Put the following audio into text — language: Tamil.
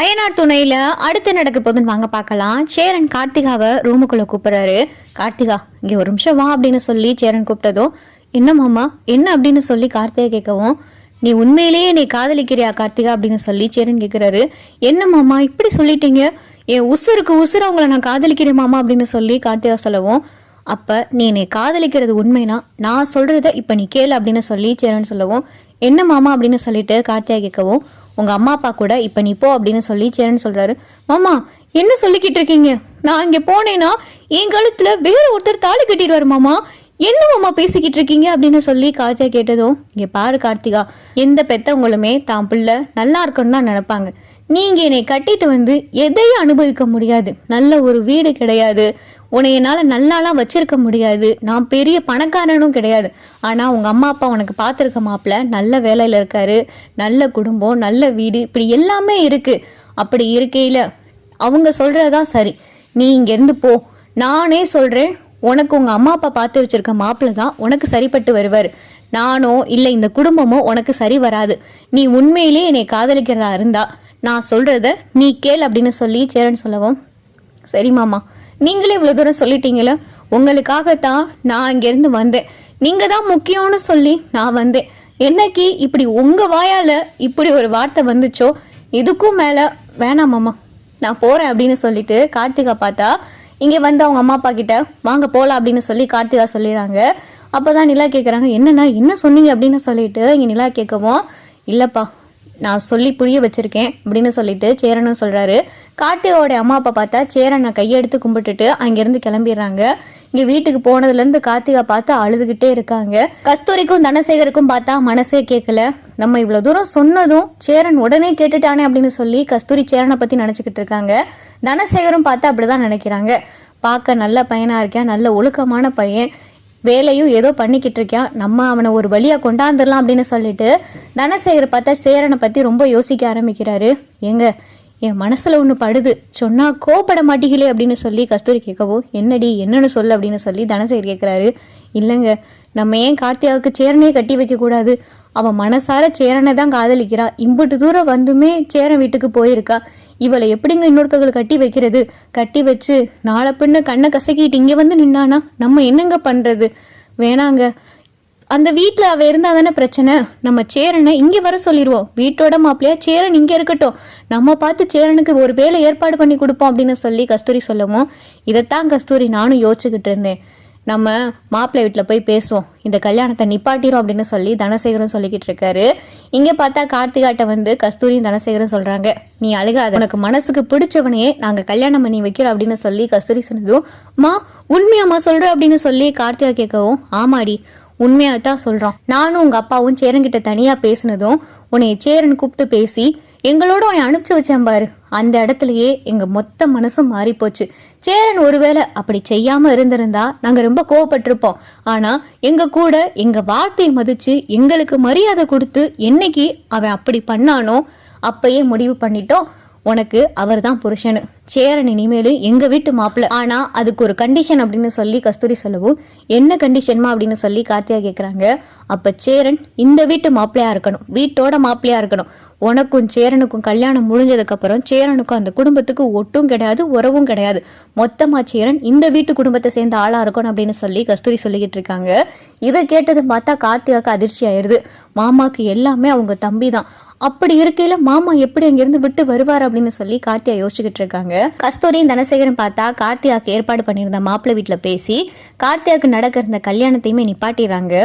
அயனார் துணையில அடுத்து நடக்க போதுன்னு வாங்க பார்க்கலாம். சேரன் கார்த்திகாவை ரூமுக்குள்ள கூப்பிடுறாரு. கார்த்திகா இங்க ஒரு நிமிஷம் வா அப்படின்னு சொல்லி சேரன் கூப்பிட்டதும் என்ன மாமா என்ன அப்படின்னு சொல்லி கார்த்திகா கேட்கவும் நீ உண்மையிலேயே நீ காதலிக்கிறியா கார்த்திகா அப்படின்னு சொல்லி சேரன் கேட்குறாரு. என்ன மாமா இப்படி சொல்லிட்டீங்க? என் உசுருக்கு உசுர உங்களை நான் காதலிக்கிறேன் மாமா அப்படின்னு சொல்லி கார்த்திகா சொல்லவும் அப்ப நீ என்னை காதலிக்கிறது உண்மைனா நான் சொல்றத இப்ப நீ கேளு அப்படின்னு சொல்லி சேரன் சொல்லவும் என்ன மாமா? அப்படின்னு சொல்லிட்டு கார்த்தியா கேட்கவும் உங்கள் அம்மா அப்பா கூட இப்போ நீ போ அப்படின்னு சொல்லி சேரன் சொல்கிறாரு மாமா என்ன சொல்லிக்கிட்டு இருக்கீங்க? நான் இங்கே போனேன்னா என் காலத்தில் வேறு ஒருத்தர் தாலி கட்டிடுவார் மாமா. என்ன மாமா பேசிக்கிட்டு இருக்கீங்க? அப்படின்னு சொல்லி கார்த்தியா கேட்டதும் இங்கே பாரு கார்த்திகா எந்த பெத்தவங்களுமே தான் பிள்ளை நல்லா இருக்குன்னு தான் நினப்பாங்க. நீங்கள் என்னை கட்டிட்டு வந்து எதையும் அனுபவிக்க முடியாது. நல்ல ஒரு வீடு கிடையாது. உன்னை என்னால் நல்லாலாம் வச்சிருக்க முடியாது. நான் பெரிய பணக்காரனும் கிடையாது. ஆனால் உங்கள் அம்மா அப்பா உனக்கு பார்த்துருக்க மாப்பிள்ள நல்ல வேலையில் இருக்காரு. நல்ல குடும்பம் நல்ல வீடு இப்படி எல்லாமே இருக்குது அப்படி இருக்கையில் அவங்க சொல்கிறது தான் சரி. நீ இங்கேருந்து போ. நானே சொல்கிறேன் உனக்கு உங்கள் அம்மா அப்பா பார்த்து வச்சிருக்க மாப்பிள்ள தான் உனக்கு சரிப்பட்டு வருவார். நானோ இல்லை இந்த குடும்பமோ உனக்கு சரி வராது. நீ உண்மையிலே என்னை காதலிக்கிறதா இருந்தா நான் சொல்கிறத நீ கேள் அப்படின்னு சொல்லி சேரன் சொல்லவும். சரி மாமா. நீங்களே இவ்வளோ தூரம் சொல்லிட்டீங்களே உங்களுக்காகத்தான் நான் இங்கேருந்து வந்தேன். நீங்கள் தான் முக்கியம்னு சொல்லி நான் வந்தேன். என்னைக்கு இப்படி உங்கள் வாயால் இப்படி ஒரு வார்த்தை வந்துச்சோ இதுக்கும் மேலே வேணாம் மாமா. நான் போகிறேன் அப்படின்னு சொல்லிட்டு கார்த்திகா பார்த்தா இங்கே வந்து அவங்க அம்மா அப்பா கிட்ட வாங்க போகலாம் அப்படின்னு சொல்லி கார்த்திகா சொல்லிடுறாங்க. அப்போ தான் நிலா கேட்குறாங்க என்னண்ணா என்ன சொன்னீங்க? அப்படின்னு சொல்லிட்டு இங்கே நிலா கேட்கவும் இல்லைப்பா நான் சொல்லி புரிய வச்சுருக்கேன் அப்படின்னு சொல்லிட்டு சேரனும் சொல்கிறாரு கார்த்திகாவோட அம்மா அப்பா பார்த்தா சேரனை கையெடுத்து கும்பிட்டுட்டு அங்கிருந்து கிளம்பிடுறாங்க. இங்க வீட்டுக்கு போனதுல இருந்து கார்த்திகா பார்த்து அழுதுகிட்டே இருக்காங்க. கஸ்தூரிக்கும் தனசேகருக்கும் பார்த்தா மனசே கேட்கல. நம்ம இவ்வளவு தூரம் சொன்னதும் சேரன் உடனே கேட்டுட்டானே அப்படின்னு சொல்லி கஸ்தூரி சேரனை பத்தி நினைச்சுக்கிட்டு இருக்காங்க. தனசேகரும் பார்த்து அப்படிதான் நினைக்கிறாங்க. பார்க்க நல்ல பையனா இருக்கேன் நல்ல ஒழுக்கமான பையன். வேலையும் ஏதோ பண்ணிக்கிட்டு இருக்கான் நம்ம அவனை ஒரு வழியாக கொண்டாந்துடலாம் அப்படின்னு சொல்லிட்டு தனசேகர் பார்த்தா சேரனை பற்றி ரொம்ப யோசிக்க ஆரம்பிக்கிறாரு. எங்க என் மனசில் ஒன்று படுது. சொன்னால் கோபப்பட மாட்டீங்களே அப்படின்னு சொல்லி கஸ்தூரி கேட்கவும் என்னடி என்னன்னு சொல்லு அப்படின்னு சொல்லி தனசேகர் கேட்குறாரு. இல்லைங்க நம்ம ஏன் கார்த்தியாவுக்கு சேரனே கட்டி வைக்கக்கூடாது அவள் அவன் மனசார சேரனை தான் காதலிக்கிறா. இம்புட்டு தூரம் வந்துமே சேரன் வீட்டுக்கு போயிருக்கா. இவளை எப்படிங்க இன்னொருத்தவங்களை கட்டி வைக்கிறது? கட்டி வச்சு நாளை பின்ன கண்ணை கசக்கிட்டு இங்கே வந்து நின்னானா? நம்ம என்னங்க பண்ணுறது வேணாங்க அந்த வீட்டில் அவள் இருந்தால் தானே பிரச்சனை? நம்ம சேரனை இங்கே வர சொல்லிடுவோம் வீட்டோட மாப்பிள்ளையா சேரன் இங்கே இருக்கட்டும். நம்ம பார்த்து சேரனுக்கு ஒரு வேலை ஏற்பாடு பண்ணி கொடுப்போம் அப்படின்னு சொல்லி கஸ்தூரி சொல்லவும் இதைத்தான் கஸ்தூரி நானும் யோசிச்சுக்கிட்டு இருந்தேன். நம்ம மாப்பிள்ளை வீட்டில் போய் பேசுவோம். இந்த கல்யாணத்தை நிப்பாட்டிரும் அப்படின்னு சொல்லி தனசேகரன் சொல்லிக்கிட்டு இருக்காரு. இங்கே பார்த்தா கார்த்திகாட்ட வந்து கஸ்தூரியும் தனசேகரன் சொல்கிறாங்க நீ அழுகாத. உனக்கு மனசுக்கு பிடிச்சவனையே நாங்கள் கல்யாணம் பண்ணி வைக்கிறோம் அப்படின்னு சொல்லி கஸ்தூரி சொன்னதும் மா உண்மையாம்மா சொல்கிற அப்படின்னு சொல்லி கார்த்திகா கேட்கவும் ஆமாடி உண்மையாக தான் சொல்கிறோம் நானும் உங்கள் அப்பாவும் சேரன்கிட்ட தனியாக பேசினதும் உன்னை சேரன் கூப்பிட்டு பேசி எங்களோட உன்னை அனுப்பிச்சு வச்சேன் பாரு. அந்த இடத்துலயே எங்கள் மொத்த மனசும் மாறி போச்சு சேரன் ஒருவேளை அப்படி செய்யாமல் இருந்திருந்தா நாங்கள் ரொம்ப கோவப்பட்டிருப்போம். ஆனால் எங்கள் கூட எங்கள் வார்த்தையை மதித்து எங்களுக்கு மரியாதை கொடுத்து என்னைக்கு அவன் அப்படி பண்ணானோ அப்பயே முடிவு பண்ணிட்டோம். உனக்கு அவர் தான் புருஷனு. சேரன் இனிமேல் எங்க வீட்டு மாப்பிள்ள ஆனா அதுக்கு ஒரு கண்டிஷன் அப்படின்னு சொல்லி கஸ்தூரி சொல்லவும் என்ன கண்டிஷன்மா அப்படின்னு சொல்லி கார்த்தியா கேட்குறாங்க அப்ப சேரன் இந்த வீட்டு மாப்பிள்ளையா இருக்கணும். வீட்டோட மாப்பிள்ளையா இருக்கணும். உனக்கும் சேரனுக்கும் கல்யாணம் முடிஞ்சதுக்கு அப்புறம் சேரனுக்கும் அந்த குடும்பத்துக்கு ஒட்டும் கிடையாது உறவும் கிடையாது. மொத்தமா சேரன் இந்த வீட்டு குடும்பத்தை சேர்ந்த ஆளா இருக்கணும் அப்படின்னு சொல்லி கஸ்தூரி சொல்லிக்கிட்டு இருக்காங்க. இதை கேட்டது பார்த்தா கார்த்திகாக்கு அதிர்ச்சி ஆயிருது. மாமாக்கு எல்லாமே அவங்க தம்பி தான் அப்படி இருக்கையில மாமா எப்படி அங்கிருந்து விட்டு வருவார் அப்படின்னு சொல்லி கார்த்தியா யோசிச்சுக்கிட்டு இருக்காங்க. கஸ்தூரியும் தனசேகரன் பார்த்தா கார்த்தியாக்கு ஏற்பாடு பண்ணியிருந்த மாப்பிள்ளை வீட்டில் பேசி கார்த்தியாக்கு நடக்கிற இந்த கல்யாணத்தையுமே நிப்பாட்டிடுறாங்க.